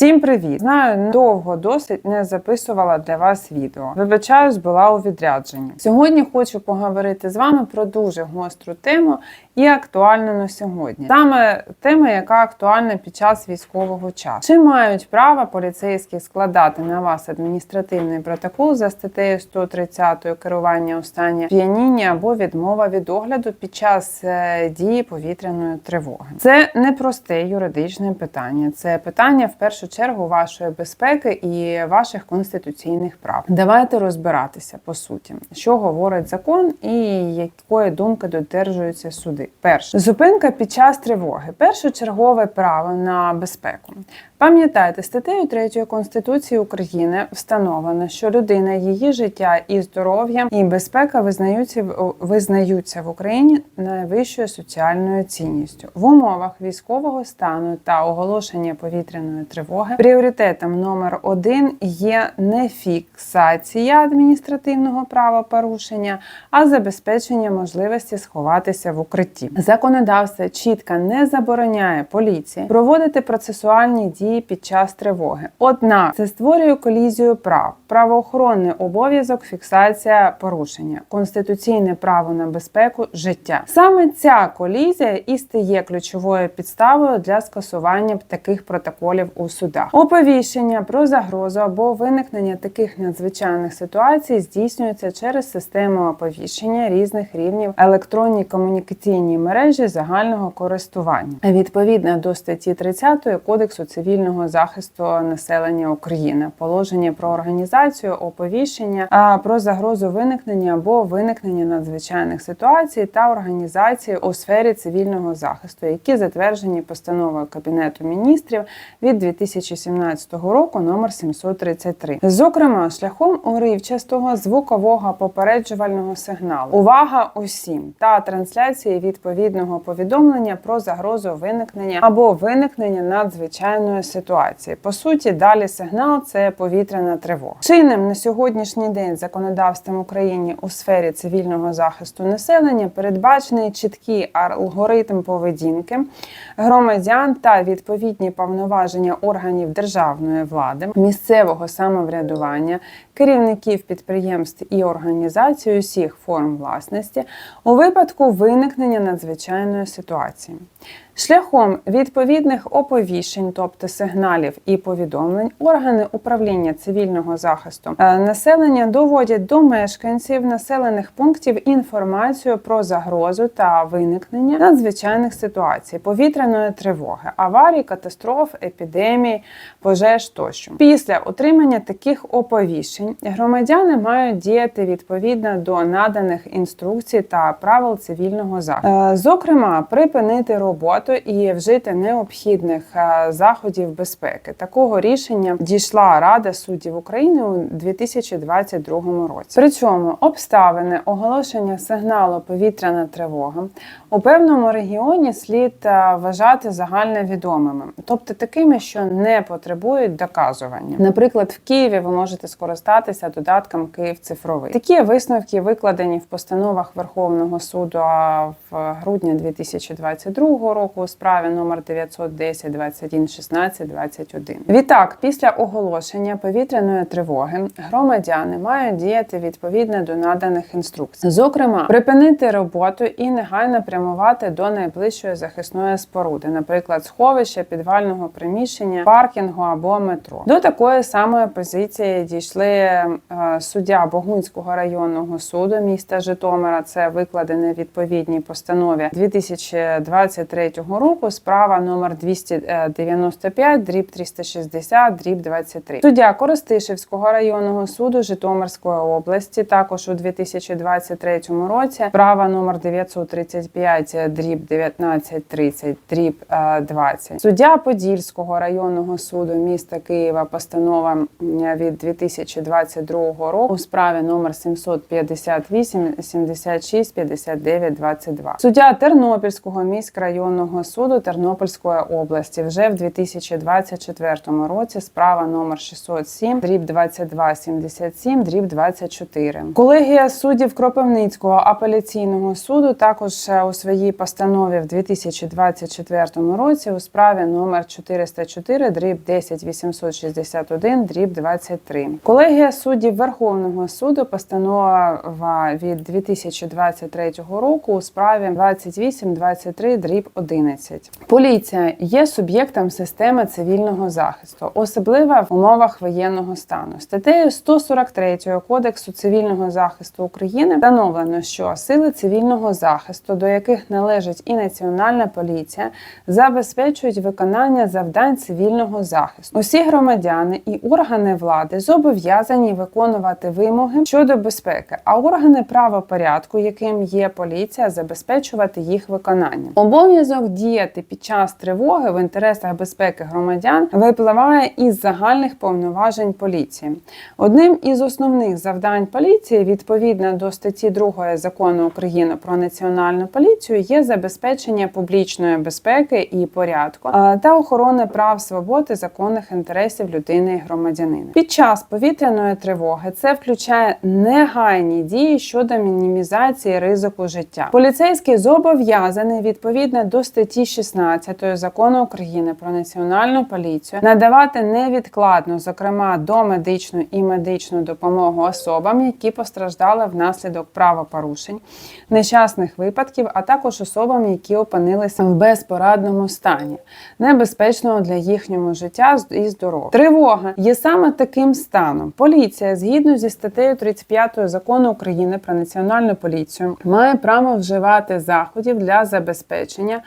Всім привіт! Знаю, довго досить не записувала для вас відео. Вибачаюсь, була у відрядженні. Сьогодні хочу поговорити з вами про дуже гостру тему і актуальну на сьогодні. Саме тема, яка актуальна під час військового часу. Чи мають право поліцейські складати на вас адміністративний протокол за статтею 130 керування у стані п'яніння або відмова від огляду під час е, дії повітряної тривоги? Це не просте юридичне питання, це питання в першу чергу вашої безпеки і ваших конституційних прав. Давайте розбиратися по суті, що говорить закон і якої думки додержуються суди. Перше зупинка під час тривоги. Першочергове право на безпеку. Пам'ятайте, статтею 3 Конституції України встановлено, що людина, її життя і здоров'я і безпека визнаються визнаються в Україні найвищою соціальною цінністю в умовах військового стану та оголошення повітряної тривоги. Пріоритетом номер один є не фіксація адміністративного правопорушення, а забезпечення можливості сховатися в укритті. Законодавство чітко не забороняє поліції проводити процесуальні дії під час тривоги. Однак це створює колізію прав, правоохоронний обов'язок, фіксація порушення, конституційне право на безпеку, життя. Саме ця колізія і стає ключовою підставою для скасування таких протоколів у судах. Оповіщення про загрозу або виникнення таких надзвичайних ситуацій здійснюється через систему оповіщення різних рівнів електронні комунікаційні мережі загального користування відповідно до статті 30 Кодексу цивільного захисту населення України, положення про організацію оповіщення про загрозу виникнення або виникнення надзвичайних ситуацій та організації у сфері цивільного захисту, які затверджені постановою Кабінету міністрів від 2017 року номер 733. Зокрема, шляхом уривчастого звукового попереджувального сигналу. Увага усім та трансляції відповідного повідомлення про загрозу виникнення або виникнення надзвичайної ситуації. По суті, далі сигнал це повітряна тривога. Чинним на сьогоднішній день законодавством України у сфері цивільного захисту населення передбачений чіткий алгоритм поведінки громадян та відповідні повноваження органів державної влади, місцевого самоврядування, керівників підприємств і організацій усіх форм власності у випадку виникнення надзвичайної ситуації. Шляхом відповідних оповіщень, тобто сигналів і повідомлень, органи управління цивільного захисту е, населення доводять до мешканців населених пунктів інформацію про загрозу та виникнення надзвичайних ситуацій, повітряної тривоги, аварій, катастроф, епідемій, пожеж тощо. Після отримання таких оповіщень громадяни мають діяти відповідно до наданих інструкцій та правил цивільного захисту. Е, Зокрема, припинити роботу і вжити необхідних е, заходів безпеки. Такого рішення дійшла Рада суддів України у 2022 році. При цьому обставини оголошення сигналу повітряна тривога у певному регіоні слід е, вважати загальновідомими, тобто такими, що не потребують доказування. Наприклад, в Києві ви можете скористатися додатком Київ цифровий. Такі висновки викладені в постановах Верховного суду в грудні 2022 року у справі номер 910 21 16 21. Відтак, після оголошення повітряної тривоги громадяни мають діяти відповідно до наданих інструкцій. Зокрема, припинити роботу і негайно прямувати до найближчої захисної споруди, наприклад, сховища, підвального приміщення, паркінгу або метро. До такої самої позиції дійшли е, суддя Богунського районного суду міста Житомира. Це викладене відповідній постанові 2023 року. Справа номер 295, дріб 360, дріб 23. Суддя Коростишівського районного суду Житомирської області також у 2023 році. Справа номер 935, дріб 1930, дріб е, 20. Суддя Подільського районного суду міста Києва постанова від 2022 року у справі номер 758 76 59 22. Суддя Тернопільського міськрайону районного суду Тернопільської області. Вже в 2024 році справа номер 607, дріб 2277, дріб 24. Колегія суддів Кропивницького апеляційного суду також е, у своїй постанові в 2024 році у справі номер 404, дріб 10861, дріб 23. Колегія суддів Верховного суду постанова від 2023 року у справі 2823 дріб 11. Поліція є суб'єктом системи цивільного захисту, особливо в умовах воєнного стану. Статтею 143 Кодексу цивільного захисту України встановлено, що сили цивільного захисту, до яких належить і Національна поліція, забезпечують виконання завдань цивільного захисту. Усі громадяни і органи влади зобов'язані виконувати вимоги щодо безпеки, а органи правопорядку, яким є поліція, забезпечувати їх виконання. Обов'язок діяти під час тривоги в інтересах безпеки громадян випливає із загальних повноважень поліції. Одним із основних завдань поліції, відповідно до статті 2 закону України про національну поліцію, є забезпечення публічної безпеки і порядку та охорони прав свобод і законних інтересів людини і громадянина. Під час повітряної тривоги це включає негайні дії щодо мінімізації ризику життя. Поліцейський зобов'язаний відповідно до статті 16 закону України про національну поліцію надавати невідкладно, зокрема домедичну і медичну допомогу особам, які постраждали внаслідок правопорушень, нещасних випадків, а також особам, які опинилися в безпорадному стані, небезпечного для їхнього життя і здоров'я. Тривога є саме таким станом. Поліція, згідно зі статтею 35 закону України про національну поліцію, має право вживати заходів для забезпечення питання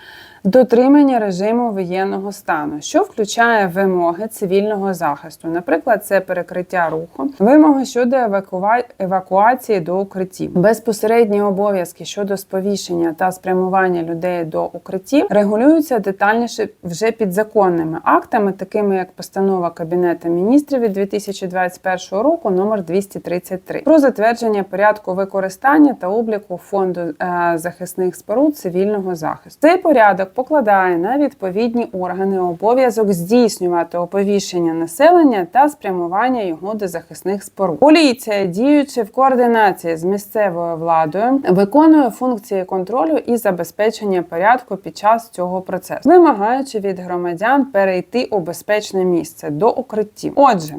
Дотримання режиму воєнного стану, що включає вимоги цивільного захисту, наприклад, це перекриття руху, вимоги щодо евакуа... евакуації до укриттів, безпосередні обов'язки щодо сповіщення та спрямування людей до укриттів регулюються детальніше вже підзаконними актами, такими як постанова Кабінету міністрів від 2021 року, номер 233, про затвердження порядку використання та обліку фонду е, захисних споруд цивільного захисту. Цей порядок покладає на відповідні органи обов'язок здійснювати оповіщення населення та спрямування його до захисних споруд. Поліція, діючи в координації з місцевою владою, виконує функції контролю і забезпечення порядку під час цього процесу, вимагаючи від громадян перейти у безпечне місце до укриттів. Отже,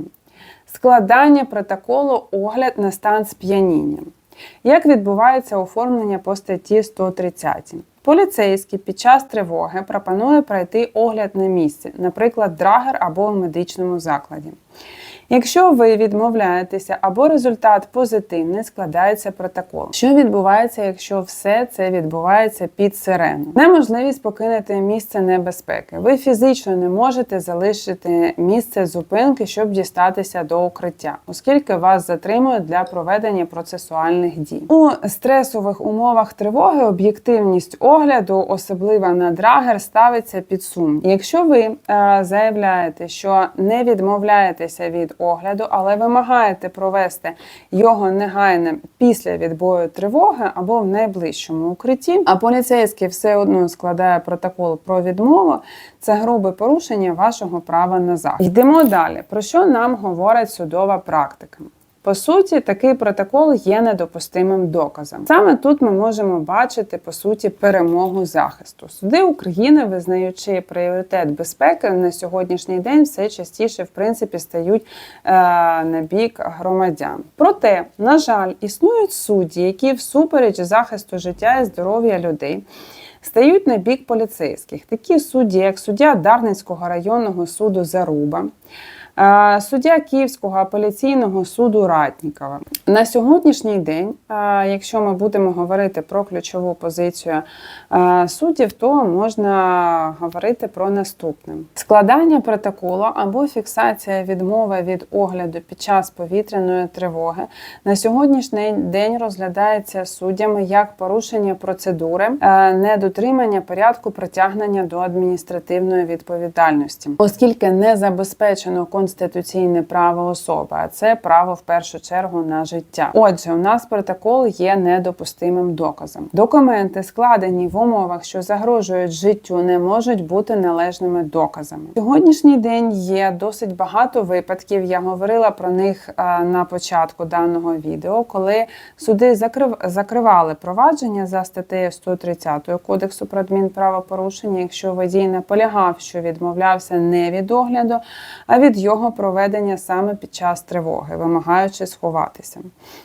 складання протоколу огляд на стан сп'яніння. Як відбувається оформлення по статті 130? Поліцейський під час тривоги пропонує пройти огляд на місці, наприклад, драгер або в медичному закладі. Якщо ви відмовляєтеся або результат позитивний, складається протокол. Що відбувається, якщо все це відбувається під сирену? Неможливість покинути місце небезпеки. Ви фізично не можете залишити місце зупинки, щоб дістатися до укриття, оскільки вас затримують для проведення процесуальних дій. У стресових умовах тривоги об'єктивність огляду, особливо на драгер, ставиться під сумнів. Якщо ви е, заявляєте, що не відмовляєтеся від огляду, але вимагаєте провести його негайно після відбою тривоги або в найближчому укритті, а поліцейський все одно складає протокол про відмову, це грубе порушення вашого права на захист. Йдемо далі. Про що нам говорить судова практика? По суті, такий протокол є недопустимим доказом. Саме тут ми можемо бачити по суті перемогу захисту. Суди України, визнаючи пріоритет безпеки, на сьогоднішній день все частіше в принципі стають е, на бік громадян. Проте, на жаль, існують судді, які всупереч захисту життя і здоров'я людей. Стають на бік поліцейських такі судді, як суддя Дарницького районного суду Заруба, Суддя Київського апеляційного суду Ратнікова. На сьогоднішній день, е, якщо ми будемо говорити про ключову позицію е, суддів, то можна говорити про наступне: складання протоколу або фіксація відмови від огляду під час повітряної тривоги на сьогоднішній день розглядається суддями як порушення процедури, недотримання порядку притягнення до адміністративної відповідальності, оскільки не забезпечено контроль конституційне право особи, а це право в першу чергу на життя. Отже, у нас протокол є недопустимим доказом. Документи, складені в умовах, що загрожують життю, не можуть бути належними доказами. Сьогоднішній день є досить багато випадків. Я говорила про них е, на початку даного відео, коли суди закрив... закривали провадження за статтею 130 Кодексу про адмінправопорушення, якщо водій наполягав, що відмовлявся не від огляду, а від його проведення саме під час тривоги, вимагаючи сховатися.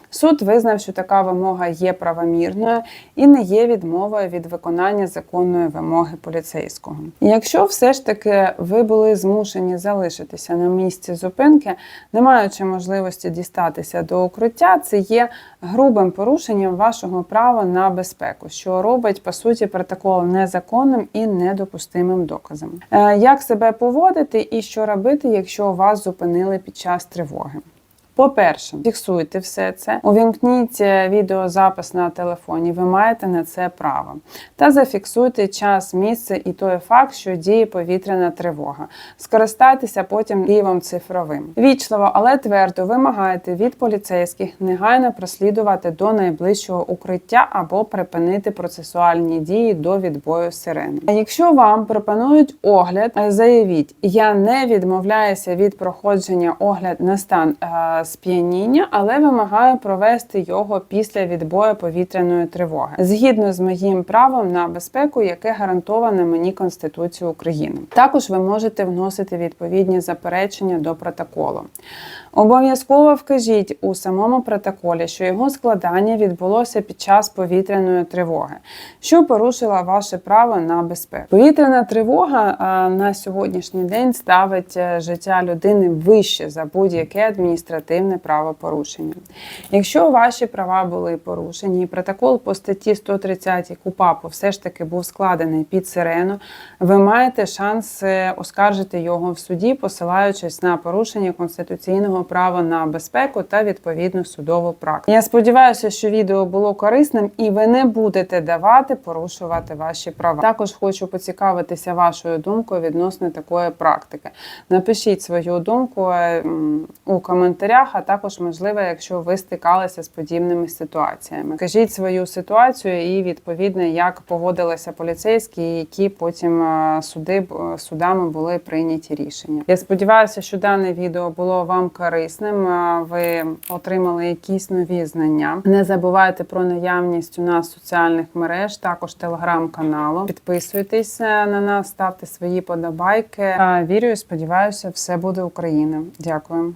Суд визнав, що така вимога є правомірною і не є відмовою від виконання законної вимоги поліцейського. І якщо все ж таки ви були змушені залишитися на місці зупинки, не маючи можливості дістатися до укриття, це є грубим порушенням вашого права на безпеку, що робить по суті протокол незаконним і недопустимим доказом. Е, Як себе поводити і що робити, якщо вас зупинили під час тривоги? По-перше, фіксуйте все це, увімкніть е, відеозапис на телефоні, ви маєте на це право. Та зафіксуйте час, місце і той факт, що діє повітряна тривога. Скористайтеся потім лівом цифровим. Вічливо, але твердо вимагаєте від поліцейських негайно прослідувати до найближчого укриття або припинити процесуальні дії до відбою сирени. А якщо вам пропонують огляд, е, заявіть: я не відмовляюся від проходження огляд на стан е, сп'яніння, але вимагаю провести його після відбою повітряної тривоги, згідно з моїм правом на безпеку, яке гарантоване мені Конституцією України. Також ви можете вносити відповідні заперечення до протоколу. Обов'язково вкажіть у самому протоколі, що його складання відбулося під час повітряної тривоги, що порушила ваше право на безпеку. Повітряна тривога на сьогоднішній день ставить е, життя людини вище за будь-яке адміністративне правопорушення. Якщо ваші права були порушені, і протокол по статті 130 КУПАПу все ж таки був складений під сирену, ви маєте шанс е, оскаржити його в суді, посилаючись на порушення конституційного права на безпеку та відповідну судову практику. Я сподіваюся, що відео було корисним і ви не будете давати порушувати ваші права. Також хочу поцікавитися вашою думкою відносно такої практики. Напишіть свою думку е, у коментарях, а також, можливо, якщо ви стикалися з подібними ситуаціями. Кажіть свою ситуацію і відповідно, як поводилися поліцейські, які потім е, суди судами були прийняті рішення. Я сподіваюся, що дане відео було вам корисним. е, Ви отримали якісь нові знання. Не забувайте про наявність у нас соціальних мереж, також телеграм-каналу. Підписуйтесь е, на нас, ставте свої подобайки. Е, Вірю і сподіваюся, все буде Україна. Дякую.